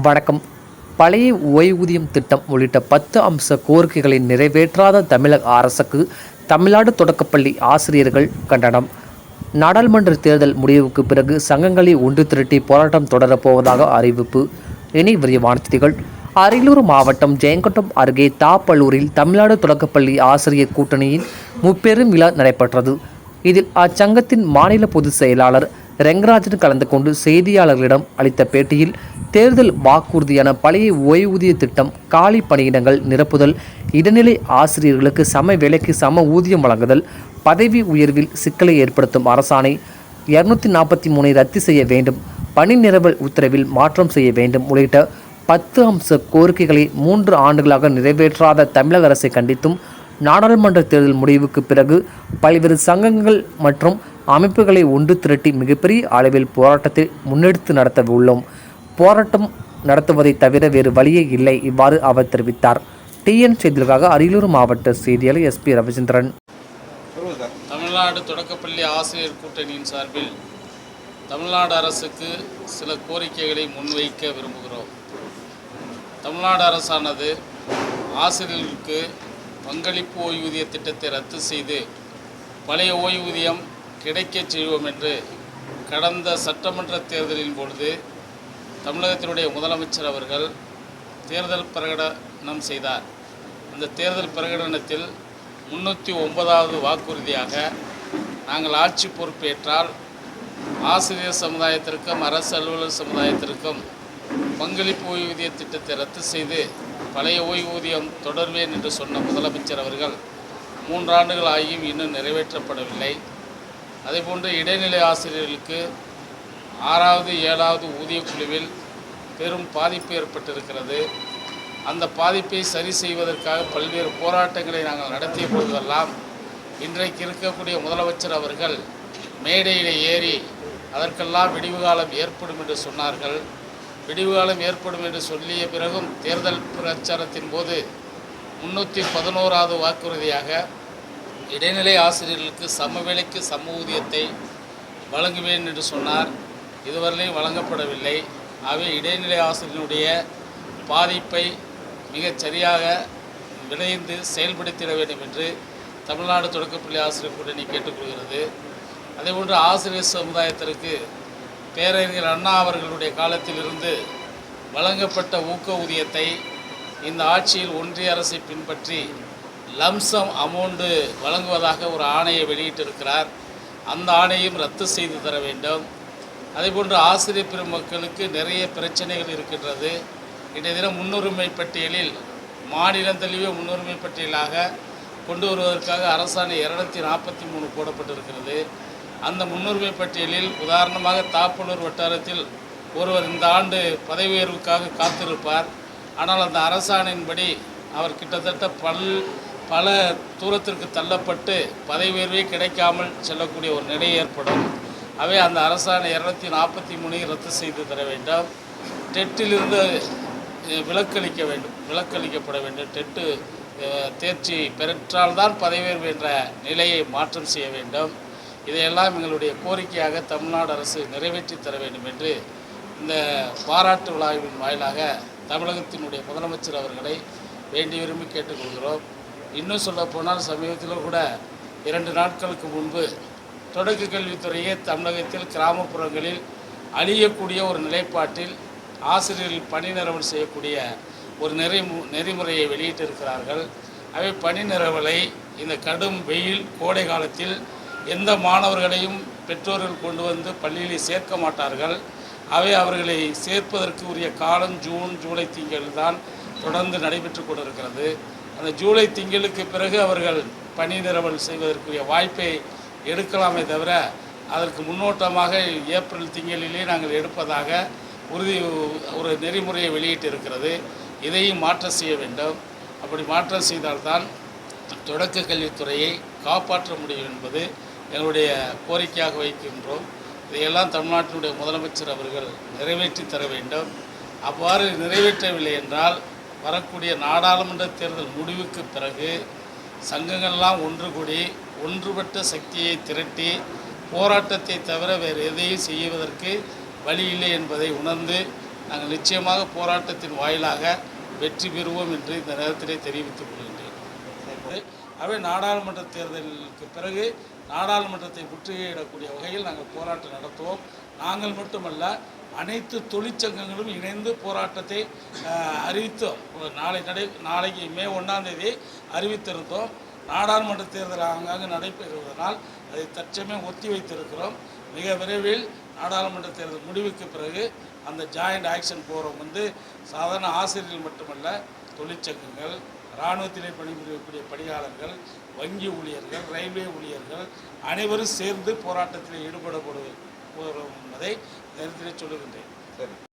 வணக்கம். பழைய ஓய்வூதியம் திட்டம் உள்ளிட்ட பத்து அம்ச கோரிக்கைகளை நிறைவேற்றாத தமிழக அரசுக்கு தமிழ்நாடு தொடக்கப்பள்ளி ஆசிரியர்கள் கண்டனம். நாடாளுமன்ற தேர்தல் முடிவுக்கு பிறகு சங்கங்களை ஒன்று திரட்டி போராட்டம் தொடரப்போவதாக அறிவிப்பு. இனி விரிவான செய்திகள். அரியலூர் மாவட்டம் ஜெயங்கொண்டம் அருகே தாப்பல்லூரில் தமிழ்நாடு தொடக்கப்பள்ளி ஆசிரியர் கூட்டணியின் முப்பெரும் விழா நடைபெற்றது. இதில் அச்சங்கத்தின் மாநில பொதுச் செயலாளர் ரெங்கராஜன் கலந்து கொண்டு செய்தியாளர்களிடம் அளித்த பேட்டியில் தேர்தல் வாக்குறுதியான பழைய ஓய்வூதிய திட்டம் காலி பணியிடங்கள் நிரப்புதல் இடைநிலை ஆசிரியர்களுக்கு சம வேலைக்கு சம ஊதியம் வழங்குதல் பதவி உயர்வில் சிக்கலை ஏற்படுத்தும் அரசாணை இருநூத்தி நாற்பத்தி மூணை ரத்து செய்ய வேண்டும் பணி நிரவல் உத்தரவில் மாற்றம் செய்ய வேண்டும் உள்ளிட்ட பத்து அம்ச கோரிக்கைகளை மூன்று ஆண்டுகளாக நிறைவேற்றாத தமிழக அரசை கண்டித்தும் நாடாளுமன்ற தேர்தல் முடிவுக்கு பிறகு பல்வேறு சங்கங்கள் மற்றும் அமைப்புகளை ஒன்று திரட்டி மிகப்பெரிய அளவில் போராட்டத்தை முன்னெடுத்து நடத்த உள்ளோம். போராட்டம் நடத்துவதை தவிர வேறு வழியே இல்லை இவ்வாறு அவர் தெரிவித்தார். டிஎன் செய்திகளுக்காக அரியலூர் மாவட்ட செய்தியாளர் எஸ்பி ரவிச்சந்திரன். தமிழ்நாடு தொடக்கப்பள்ளி ஆசிரியர் கூட்டணியின் சார்பில் தமிழ்நாடு அரசுக்கு சில கோரிக்கைகளை முன்வைக்க விரும்புகிறோம். தமிழ்நாடு அரசானது ஆசிரியர்களுக்கு பங்களிப்பு ஓய்வூதிய திட்டத்தை ரத்து செய்து பழைய ஓய்வூதியம் கிடைக்கச் செய்வோம் என்று கடந்த சட்டமன்ற தேர்தலின் பொழுது தமிழகத்தினுடைய முதலமைச்சர் அவர்கள் தேர்தல் பிரகடனம் செய்தார். அந்த தேர்தல் பிரகடனத்தில் முன்னூற்றி ஒன்பதாவது வாக்குறுதியாக நாங்கள் ஆட்சி பொறுப்பேற்றால் ஆசிரியர் சமுதாயத்திற்கும் அரசு அலுவலர் சமுதாயத்திற்கும் பங்களிப்பு ஓய்வூதிய திட்டத்தை ரத்து செய்து பழைய ஓய்வூதியம் தொடர்வேன் என்று சொன்ன முதலமைச்சர் அவர்கள் மூன்றாண்டுகள் ஆகியும் இன்னும் நிறைவேற்றப்படவில்லை. அதேபோன்று இடைநிலை ஆசிரியர்களுக்கு ஆறாவது ஏழாவது ஊதிய குழுவில் பெரும் பாதிப்பு ஏற்பட்டிருக்கிறது. அந்த பாதிப்பை சரி செய்வதற்காக பல்வேறு போராட்டங்களை நாங்கள் நடத்திய பொழுதெல்லாம் இன்றைக்கு இருக்கக்கூடிய முதலமைச்சர் அவர்கள் மேடையில் ஏறி அதற்கெல்லாம் விடிவு காலம் ஏற்படும் என்று சொன்னார்கள். விடிவுகாலம் ஏற்படும் என்று சொல்லிய பிறகும் தேர்தல் பிரச்சாரத்தின் போது முன்னூற்றி பதினோராவது வாக்குறுதியாக இடைநிலை ஆசிரியர்களுக்கு சமவெளிக்கு சம ஊதியத்தை வழங்குவேன் என்று சொன்னார். இதுவரையிலும் வழங்கப்படவில்லை. ஆகவே இடைநிலை ஆசிரியனுடைய பாதிப்பை மிகச் சரியாக விளைந்து செயல்படுத்திட வேண்டும் என்று தமிழ்நாடு தொடக்கப்பள்ளி ஆசிரியர் கூட்டணி கேட்டுக்கொள்கிறது. அதேபோன்று ஆசிரியர் சமுதாயத்திற்கு பேரறிஞர் அண்ணா அவர்களுடைய காலத்திலிருந்து வழங்கப்பட்ட ஊக்க ஊதியத்தை இந்த ஆட்சியில் ஒன்றிய அரசை பின்பற்றி லம்சம் அமௌண்டு வழங்குவதாக ஒரு ஆணையை வெளியிட்டிருக்கிறார். அந்த ஆணையும் ரத்து செய்து தர வேண்டும். அதேபோன்று ஆசிரியர் பெருமக்களுக்கு நிறைய பிரச்சனைகள் இருக்கின்றது. இன்றைய தினம் முன்னுரிமை பட்டியலில் மாநிலம் தழுவிய முன்னுரிமை பட்டியலாக கொண்டு வருவதற்காக அரசாணை இரநூத்தி நாற்பத்தி மூணு போடப்பட்டிருக்கிறது. அந்த முன்னுரிமை பட்டியலில் உதாரணமாக தாப்பனூர் வட்டாரத்தில் ஒருவர் இந்த ஆண்டு பதவி உயர்வுக்காக காத்திருப்பார். ஆனால் அந்த அரசாணையின்படி அவர் கிட்டத்தட்ட பல் பல தூரத்திற்கு தள்ளப்பட்டு பதவி உயர்வே கிடைக்காமல் செல்லக்கூடிய ஒரு நிலை ஏற்படும். அவை அந்த அரசாணை இரநூத்தி நாற்பத்தி மூணையும் ரத்து செய்து தர வேண்டும். டெட்டிலிருந்து விலக்களிக்க வேண்டும். விலக்களிக்கப்பட வேண்டும். டெட்டு தேர்ச்சி பெற்றால்தான் பதவி உயர்வு என்ற நிலையை மாற்றம் செய்ய வேண்டும். இதையெல்லாம் எங்களுடைய கோரிக்கையாக தமிழ்நாடு அரசு நிறைவேற்றி தர வேண்டும் என்று இந்த பாராட்டு விழாவின் வாயிலாக தமிழகத்தினுடைய முதலமைச்சர் அவர்களை வேண்டி விரும்பி கேட்டுக்கொள்கிறோம். இன்னும் சொல்லப்போனால் சமீபத்தில் கூட இரண்டு நாட்களுக்கு முன்பு தொடக்க கல்வித்துறையே தமிழகத்தில் கிராமப்புறங்களில் அழியக்கூடிய ஒரு நிலைப்பாட்டில் ஆசிரியர்கள் பணி நிரவல் செய்யக்கூடிய ஒரு நெறி நெறிமுறையை வெளியிட்டிருக்கிறார்கள். அவை பணி நிரவலை இந்த கடும் வெயில் கோடை காலத்தில் எந்த மாணவர்களையும் பெற்றோர்கள் கொண்டு வந்து பள்ளியிலே சேர்க்க மாட்டார்கள். அவை அவர்களை சேர்ப்பதற்கு உரிய காலம் ஜூன் ஜூலை திங்கள் தான் தொடர்ந்து நடைபெற்று கொண்டிருக்கிறது. அந்த ஜூலை திங்களுக்கு பிறகு அவர்கள் பணி நிரவல் செய்வதற்குரிய வாய்ப்பை எடுக்கலாமே தவிர அதற்கு முன்னோட்டமாக ஏப்ரல் திங்களிலே நாங்கள் எடுப்பதாக உறுதி ஒரு நெறிமுறையை வெளியிட்டு இருக்கிறது இதையும் மாற்றம் செய்ய வேண்டும். அப்படி மாற்றம் செய்தால்தான் தொடக்க கல்வித்துறையை காப்பாற்ற முடியும் என்பது எங்களுடைய கோரிக்கையாக வைக்கின்றோம். இதையெல்லாம் தமிழ்நாட்டினுடைய முதலமைச்சர் அவர்கள் நிறைவேற்றி தர வேண்டும். அவ்வாறு நிறைவேற்றவில்லை என்றால் வரக்கூடிய நாடாளுமன்ற தேர்தல் முடிவுக்கு பிறகு சங்கங்கள்லாம் ஒன்று கூடி ஒன்றுபட்ட சக்தியை திரட்டி போராட்டத்தை தவிர வேறு எதையும் செய்வதற்கு வழி இல்லை என்பதை உணர்ந்து நாங்கள் நிச்சயமாக போராட்டத்தின் வாயிலாக வெற்றி பெறுவோம் என்று இந்த நேரத்திலே தெரிவித்துக் கொள்கின்றேன். அவை நாடாளுமன்ற தேர்தலுக்கு பிறகு நாடாளுமன்றத்தை முற்றுகையிடக்கூடிய வகையில் நாங்கள் போராட்டம் நடத்துவோம். நாங்கள் மட்டுமல்ல அனைத்து தொழிற்சங்கங்களும் இணைந்து போராட்டத்தை அறிவித்தோம். நாளை நடை நாளைக்கு மே ஒன்றாம் தேதி அறிவித்திருந்தோம். நாடாளுமன்ற தேர்தல் ஆங்காங்கு நடைபெறுவதனால் அதை தற்சமயம் ஒத்தி வைத்திருக்கிறோம். மிக விரைவில் நாடாளுமன்ற தேர்தல் முடிவுக்கு பிறகு அந்த ஜாயிண்ட் ஆக்ஷன் போகிறோம் வந்து சாதாரண ஆசிரியர்கள் மட்டுமல்ல தொழிற்சங்கங்கள் இராணுவத்திலே பணிபுரியக்கூடிய பணியாளர்கள் வங்கி ஊழியர்கள் ரயில்வே ஊழியர்கள் அனைவரும் சேர்ந்து போராட்டத்தில் ஈடுபடப்படுவதை என்பதை நேரத்திலே சொல்லுகின்றேன். சரி.